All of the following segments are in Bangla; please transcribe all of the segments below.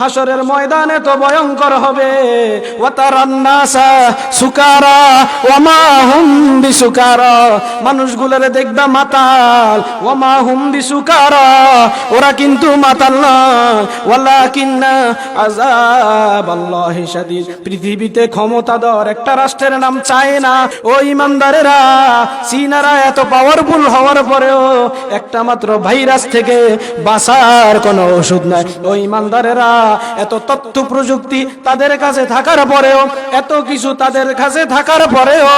হাসরের ময়দানে তো ভয়ঙ্কর হবে। হুম বিসুকারা। মানুষগুলোরে দেখবা মাতাল ওয়ামা হুম বিসুকারা। ওরা কিন্তু মাতাল না। ওয়ালাকিন্না আযাব আল্লাহি শাদীদ। পৃথিবীতে ক্ষমতাধর একটা রাষ্ট্রের নাম চায় না ও ইমানদারেরা, চীনারা এত পাওয়ারফুল হওয়ার পরেও একটা মাত্র ভাইরাস থেকে বাঁচার কোনো ওষুধ নাই। ও ইমানদারেরা এত তথ্য প্রযুক্তি তাদের কাছে থাকার পরেও, এত কিছু তাদের কাছে থাকার পরেও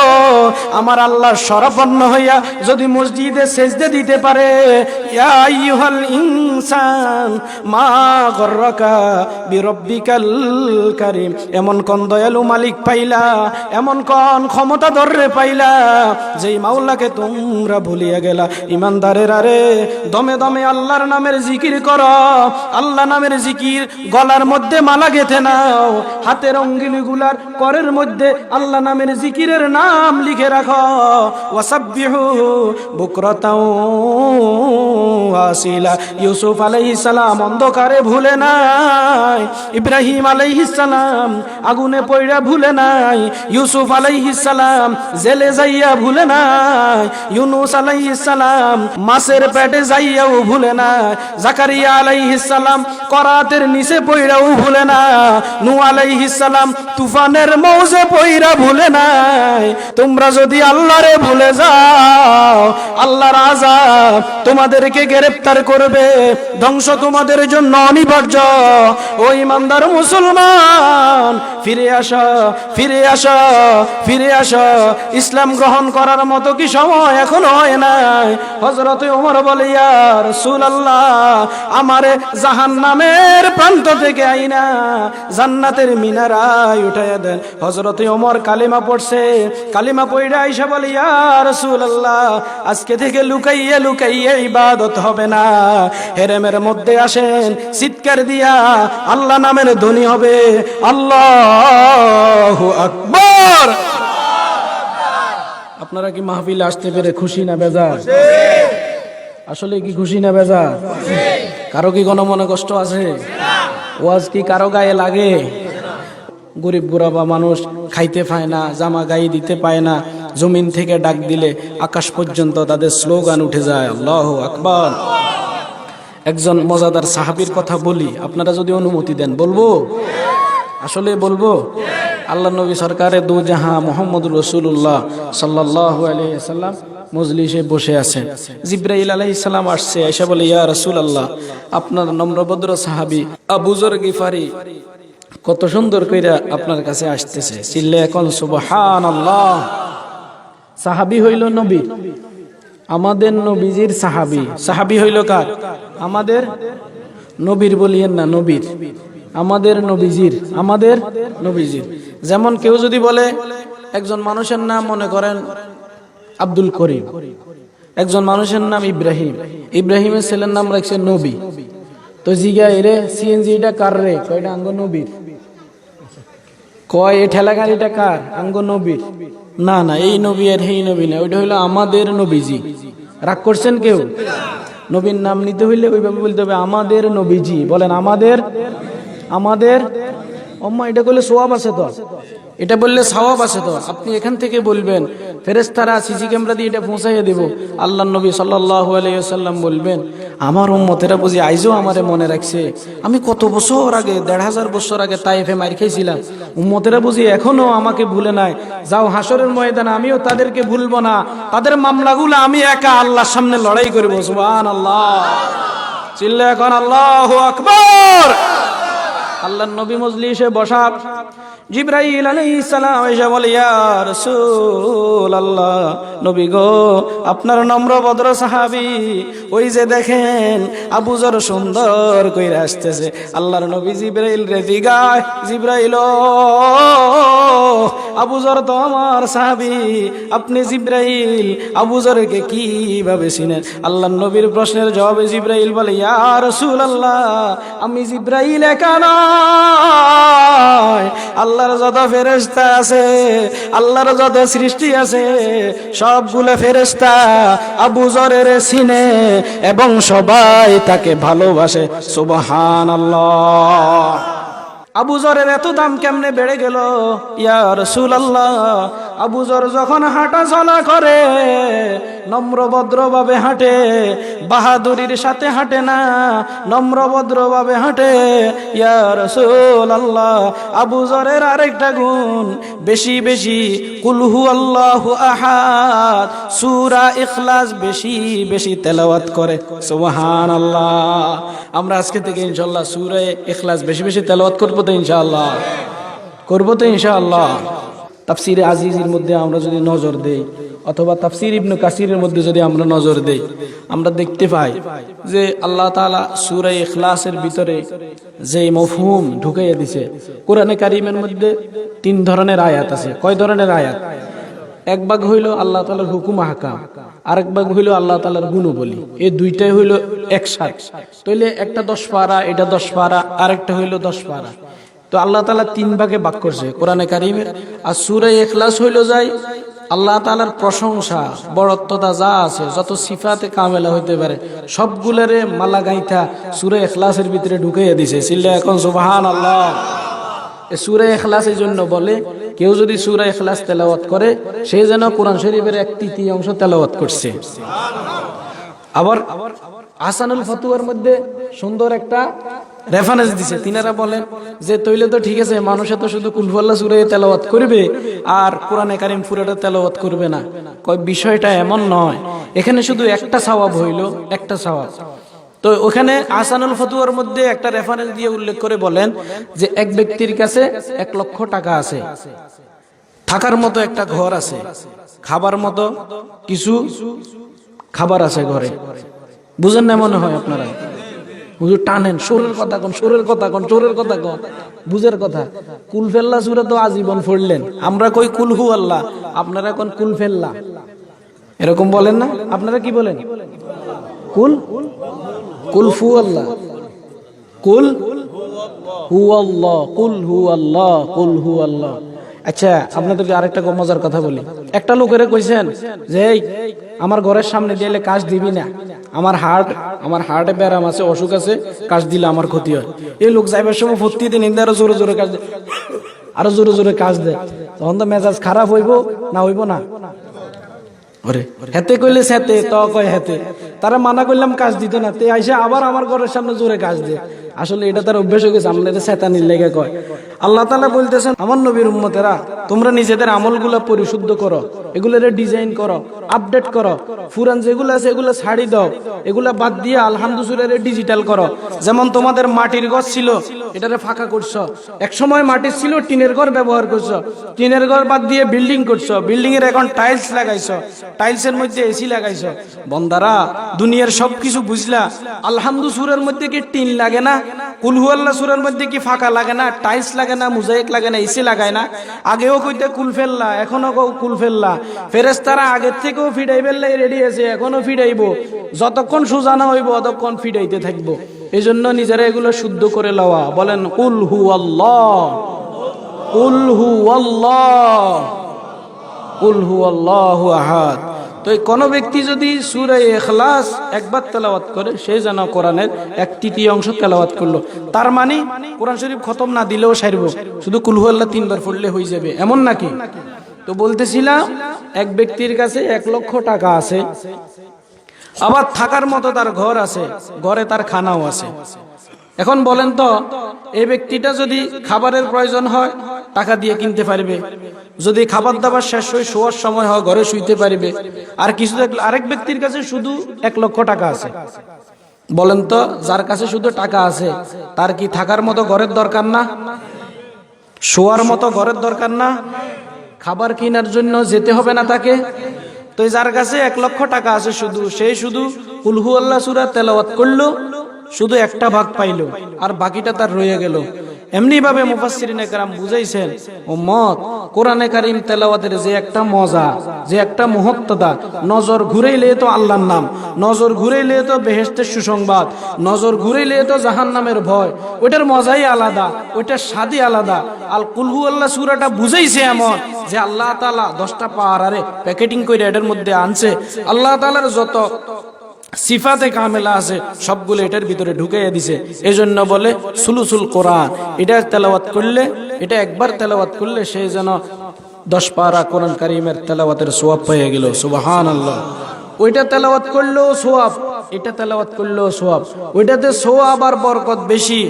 আমার আল্লাহ সরপন্ন হইয়া যদি মসজিদে সেজদে দিতে পারে ইনসান মা গর্রকা এমন কোন দয়ালু মালিক পাইলা, এমন কোন ক্ষমতা ধরে পাইলা, যেই মাওলাকে তোমরা ভুলিয়া গেলা। ইমানদারের আরে দমে দমে আল্লাহর নামের জিকির করো। আল্লাহ নামের জিকির গলার মধ্যে মালা গেথে নাও, হাতের অঙ্গিলি গুলার করের মধ্যে আল্লাহ নামের জিকিরের নাম লিখে রাখো। ওয়াসাব্বিহু বুকরাতাও আসিলা ইউসুফ আলাইহিস সালাম অন্ধকারে ভুলে নাই, ইব্রাহিম আলাইহিস সালাম আগুনে পয়ড়া ভুলে নাই, ইউসুফ আলাইহিস সালাম জেলে যাইয়া ভুলে নাই, ইউনুস আলাইহিস সালাম মাছের পেটে যাইয়াও ভুলে নাই। জাকারিয়া আলাইহিস সালাম করাতের নিচে পয়ড়াও ভুলে না। নূহ আলাইহিস সালাম তুফানের মৌজে পয়রা ভুলে নাই। তোমরা যদি আল্লাহরে ভুলে যাও, আল্লাহর আযাব তোমাদেরকে গ্রেফতার করবে। ধ্বংস তোমাদের জন্য অনিবার্য। ও ইমানদার মুসলমান, ফিরে আসো ফিরে আসো ফিরে আসো। ইসলাম গ্রহণ করার মতো কি সময় এখন হয় নাই? হজরত ওমর বলে ইয়ার রাসূলুল্লাহ, আমারে জাহান্নামের প্রান্ত থেকে আইনা জান্নাতের মিনারায় উঠাইয়া দেন। হজরত ওমর কালিমা পড়ছে। কালিমা পড়ে আইসা বলে ইয়ার রাসূলুল্লাহ, আজকে থেকে লুকাইয়া লুকাইয়া ইবাদত হবে না। হেরেমের মধ্যে আসেন, চিৎকার দিয়া, আল্লাহ নামের ধ্বনি হবে। আল্লাহু আকবার। আপনারা কি মাহফিলে আসতে পেরে খুশি না বেজার? আসলে কি খুশি না বেজার? কারও কি কোনো মনে কষ্ট আছে? ওয়াজ কি কারও গায়ে লাগে? গরিব গুরাবা মানুষ খাইতে পায় না, জামা গায়ে দিতে পায় না, জমিন থেকে ডাক দিলে আকাশ পর্যন্ত তাদের স্লোগান উঠে যায়, আল্লাহ আকবর। একজন মজাদার সাহাবীর কথা বলি, আপনারা যদি অনুমতি দেন, বলব? আসলে বলব? আল্লাহ নবী সরকারের দু জাহা মোহাম্মদ রসুল্লাহ সাল্লাহ আলাইসাল্লাম মজলিসে বসে আছেন। জিব্রাইল আলাইসাল্লাম আসছে, এসে বলে, ইয়া রসুল আল্লাহ আপনার নম্রভদ্র সাহাবি আবুজর গিফারি কত সুন্দর কইরা আপনার কাছে আসতেছে। চিল্লে এখন সুবহান আল্লাহ সাহাবি হইল নবী। আমাদের নবীজির সাহাবি। সাহাবি হইল কার? আমাদের নবীর বলিয়েন না, নবীর। আমাদের নবীজির আমাদের নবীজির। যেমন কেউ যদি বলে, একজন মানুষের নাম মনে করেন আব্দুল করিম। একজন মানুষের নাম ইব্রাহিম। ইব্রাহিমের ছেলের নাম রাখছে নবী। তো জিগা, এরে সিএনজিটা কার রে? কয়টা আঙ্গ নবীর? কয়, এ ঠেলা গাড়িটা কার? আঙ্গ নবীর। না না, এই নবী আর এই নবী না, ওইটা হইল আমাদের নবীজি। রাগ করছেন কেউ? নবীর নাম নিতে হইলে ওইভাবে বলতে হবে, আমাদের নবীজি। বলেন, আমাদের? আমাদের? অম্মা এটা করলে সোয়াব আছে তো? এটা বললে সওয়াব আছে তো? আপনি এখান থেকে বলবেন ফেরেস্তারা সিসি ক্যামেরা দিয়ে এটা পৌঁছাইয়ে দেব। আল্লাহ নবী সাল্লাহ আলাইসাল্লাম বলবেন, আমার উম্মতেরা বুঝি আইজও আমারে মনে রাখছে। আমি কত বছর আগে, দেড় হাজার বছর আগে তাইফে মার খাইছিলাম। উম্মতেরা বুঝি এখনও আমাকে ভুলে নাই। যাও হাসরের ময়দানে, আমিও তাদেরকে ভুলবো না। তাদের মামলাগুলো আমি একা আল্লাহর সামনে লড়াই করব সুবহান আল্লাহ চিল্লে এখন আল্লাহ আকবর! আল্লাহ নবী মজলিসে বসা। জিব্রাইল আলাইহিস সালাম এসে বলে, ইয়া রাসূলুল্লাহ, নবী গো, আপনার নম্র ভদ্র সাহাবী, ওই যে দেখেন, আবু জর সুন্দর কইরা আসতেছে। আল্লাহর নবী জিব্রাইল রে দিগায় জিব্রাইল ও, আবু জর তো আমার সাহাবী। আপনি জিব্রাইল আবু জরকে কীভাবে চিনেন? আল্লাহর নবীর প্রশ্নের জবাবে জিব্রাইল বলে ইয়া আল্লাহ আমি জিব্রাইল একা নয়। আল্লাহ আল্লাহর যত ফেরেস্তা আছে আল্লাহর যত সৃষ্টি আছে সবগুলো ফেরেস্তা আবু জরের সিনে এবং সবাই তাকে ভালোবাসে। সুবহান আল্লাহ আবু জরের এত দাম কেমনে বেড়ে গেল? ইয়া সুল আবু জর যখন হাঁটা চলা করে নম্রভদ্র ভাবে হাঁটে, বাহাদুরির সাথে হাঁটে না নম্রভদ্র ভাবে হাঁটে, ইয়া রাসূলুল্লাহ, আবু জরের আরেকটা গুণ, বেশি বেশি কুলহু আল্লাহ আহাদ, সুরা ইখলাস বেশি বেশি তেলাওয়াত করে। সুবহানাল্লাহ। আমরা আজকে থেকে ইনশাআল্লাহ সূরা ইখলাস বেশি বেশি তেলাওয়াত করব তো ইনশাআল্লাহ। করব তো ইনশাআল্লাহ। তাফসির আজিজের মধ্যে আমরা যদি নজর দেই, অথবা তাফসির ইবনু কাসিরের মধ্যে যদি আমরা নজর দেই, আমরা দেখতে পাই যে আল্লাহ তাআলা সূরা ইখলাসের ভিতরে যে মফহুম ঢুকাইয়া দিছে, কোরআনে কারিমের মধ্যে তিন ধরনের আয়াত আছে। কয় ধরনের আয়াত? এক ভাগ হইল আল্লাহ তালার হুকুম হাকাম, আরেক ভাগ হইল আল্লাহ তালার গুণবলী। এই দুইটাই হইল একসাথ। তাইলে একটা দশ পারা, এটা দশ পারা, আরেকটা হইল দশ পারা। তো আল্লাহ তালা তিন ভাগে ভাগ করছে, কোরআনে কারিমের। আর সুরে এখলাস হইল যাই, আল্লাহ তালার প্রশংসা বড়ত্বতা যা আছে, যত সিফাতে কামেলা হইতে পারে, সবগুলোরে মালা গাইথা সুরে এখলাসের ভিতরে ঢুকাইয়া দিছে। সিল্লা এখন সুবাহান আল্লাহ সুরে এখলাস এই জন্য বলে, কেউ যদি সুরে এখলাস তেলাওয়াত করে, সে যেন কোরআন শরীফের এক তৃতীয় অংশ তেলাওয়াত করছে। আবার আসানুল ফতুয়ার মধ্যে সুন্দর একটা রেফারেন্স দিছে। তিনারা বলেন যে, তৈলে তো ঠিক আছে, মানুষে তো শুধু কুলফল্লা সুরে তেলাওয়াত করবে আর কোরআনে কারিম পুরোটা তেলাওয়াত করবে না। কয়, বিষয়টা এমন নয়। এখানে শুধু একটা সওয়াব হইল, একটা সওয়াব। তো ওখানে আসানুল ফতুয়ার মধ্যে একটা রেফারেন্স দিয়ে উল্লেখ করে বলেন যে, এক ব্যক্তির কাছে এক লক্ষ টাকা আছে। থাকার মতো একটা ঘর আছে। খাবার মতো কিছু খাবার আছে ঘরে। বুঝেন না মনে হয় আপনারা? হুজুর টানেন সুরের কথা কোন সুরের কথা কোন চোরের কথা কোন। বুঝের কথা, কুল ফেল্লা সুরে তো আজীবন পড়লেন আমরা কই কুলহু আল্লাহ। আপনারা কোন, কুল ফেল্লা। এরকম বলেন না? আপনারা কি বলেন? কুল? কুল ফু আল্লাহ। কুল হু আল্লাহ। কুল হু আল্লাহ। কুল হু আল্লাহ। আচ্ছা আপনাদেরকে আরেকটা মজার কথা বলি। একটা লোকেরে কইছেন যে আমার ঘরের সামনে দিলে কাজ দিবি না। আমার হার্ট আমার হার্টে ব্যারাম আছে, অসুখ আছে, কাজ দিলে আমার ক্ষতি হয়। এই লোক যাইবার সময় ভর্তি দিন ইন্দা আরও জোরে জোরে কাজ আরও জোরে জোরে কাজ দেয়। তখন তো মেজাজ খারাপ হইব, না হইব না? তারা মানা করলাম কাজ দিতে না। তে আইসা আবার আমার ঘরের সামনে জোরে কাজ দে আসলে এটা তার অভ্যেস হয়ে গেছে আমাদের সেতানির লেগে কয়। আল্লাহ তালা বলতেছেন, আমার নবীর উম্মতেরা, তোমরা নিজেদের আমলগুলো পরিশুদ্ধ করো, এগুলোরে ডিজাইন করো আপডেট করো, ফুরান যেগুলো আছে এগুলো ছাড়ি দাও, এগুলা বাদ দিয়ে আলহামদুসুরের ডিজিটাল করো। যেমন তোমাদের মাটির ঘর ছিল, এটারে ফাঁকা করছ। এক সময় মাটির ছিল, টিনের ঘর ব্যবহার করছ। টিনের ঘর বাদ দিয়ে বিল্ডিং করছ। বিল্ডিং এর এখন টাইলস লাগাইছো। টাইলসের মধ্যে এসি লাগাইছো। বন্দারা, দুনিয়ার সবকিছু বুঝলা, আলহামদুসুরের মধ্যে কি টিন লাগে না? কুলহু সুরের মধ্যে কি ফাঁকা লাগে না? টাইলস লাগে না, মুজাইক লাগে না, এসি লাগায় না? আগেও কইতে কুল ফেললা এখনও কও কুল ফেললা। ফেরেস্তারা আগের থেকেও ফিডাই ফেললে রেডি আছে এখনও ফিডাইব। যতক্ষণ সুজানা হইব ততক্ষণ ফিডাইতে থাকব। এই জন্য নিজেরা এগুলো শুদ্ধ করে লওয়া। বলেন, কুল হু আল্লাহ। কুল হু আল্লাহ। কুল হু আল্লাহু আহাদ। তো এই কোনো ব্যক্তি যদি সুরে এখলাস একবার তেলাওয়াত করে, সে যেন কোরআনের এক তৃতীয় অংশ তেলাওয়াত করল। তার মানে কোরআন শরীফ খতম না দিলেও সারব। শুধু কুলহু আল্লাহ তিনবার পড়লে হয়ে যাবে। এমন নাকি? তো বলতেছিলাম, এক ব্যক্তির কাছে এক লক্ষ টাকা আছে, আবার থাকার মতো তার ঘর আছে, ঘরে তার খানাও আছে। এখন বলেন তো, এই ব্যক্তিটা যদি খাবারের প্রয়োজন হয় টাকা দিয়ে কিনতে পারবে। যদি খাবার দাবার শেষ হয়ে শোয়ার সময় হয়, ঘরে শুইতে পারবে। আর কিছু আরেক ব্যক্তির কাছে শুধু এক লক্ষ টাকা আছে। বলেন তো, যার কাছে শুধু টাকা আছে, তার কি থাকার মতো ঘরের দরকার না? শোয়ার মতো ঘরের দরকার না? খাবার কেনার জন্য যেতে হবে না তাকে? তো যার কাছে এক লক্ষ টাকা আছে শুধু সেই শুধু কুলহু আল্লাহ সুরা তেলাওয়াত করল, শুধু একটা ভাগ পাইলো, আর বাকিটা তার রয়ে গেল। এমনি ভাবে মুফাসসিরিনে কেরাম বুঝাইছেন ও মত কোরআনে কারিম তেলাওয়াতের যে একটা মজা, যে একটা মহত্বতা নজর ঘুরাইলে তো আল্লাহর নাম, নজর ঘুরাইলে তো বেহেশতের সুসংবাদ, নজর ঘুরাইলে তো জাহান্নামের ভয়, ওইটার মজাই আলাদা, ওইটার স্বাদই আলাদা। আল কুলহু আল্লাহ সুরাটা বুঝাইছে এমন যে আল্লাহ তাআলা দশটা পাহাড়ে প্যাকেটিং করে এটার মধ্যে আনছে। আল্লাহ তাআলার যত সিফাতে কামেলা আছে, সবগুলো এটার ভিতরে ঢুকাইয়া দিছে। এই জন্য বলে সুলুসুল কোরআন, এটা তেলাওয়াত করলে, এটা একবার তেলাওয়াত করলে সে যেন দশ পারা কোরআন কারিমের তেলাওয়াতের সোয়াব পেয়ে গেল সুবাহান আল্লাহ ওইটা তেলাওয়াত করলেও সোয়াব, এটা তেলাওয়াত করলেও সোয়াব। ওইটাতে সোয়াব আর বরকত বেশি,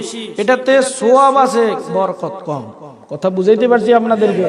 এটাতে সোয়াব আছে, বরকত কম। কথা বুঝাইতে পারছি আপনাদেরকে?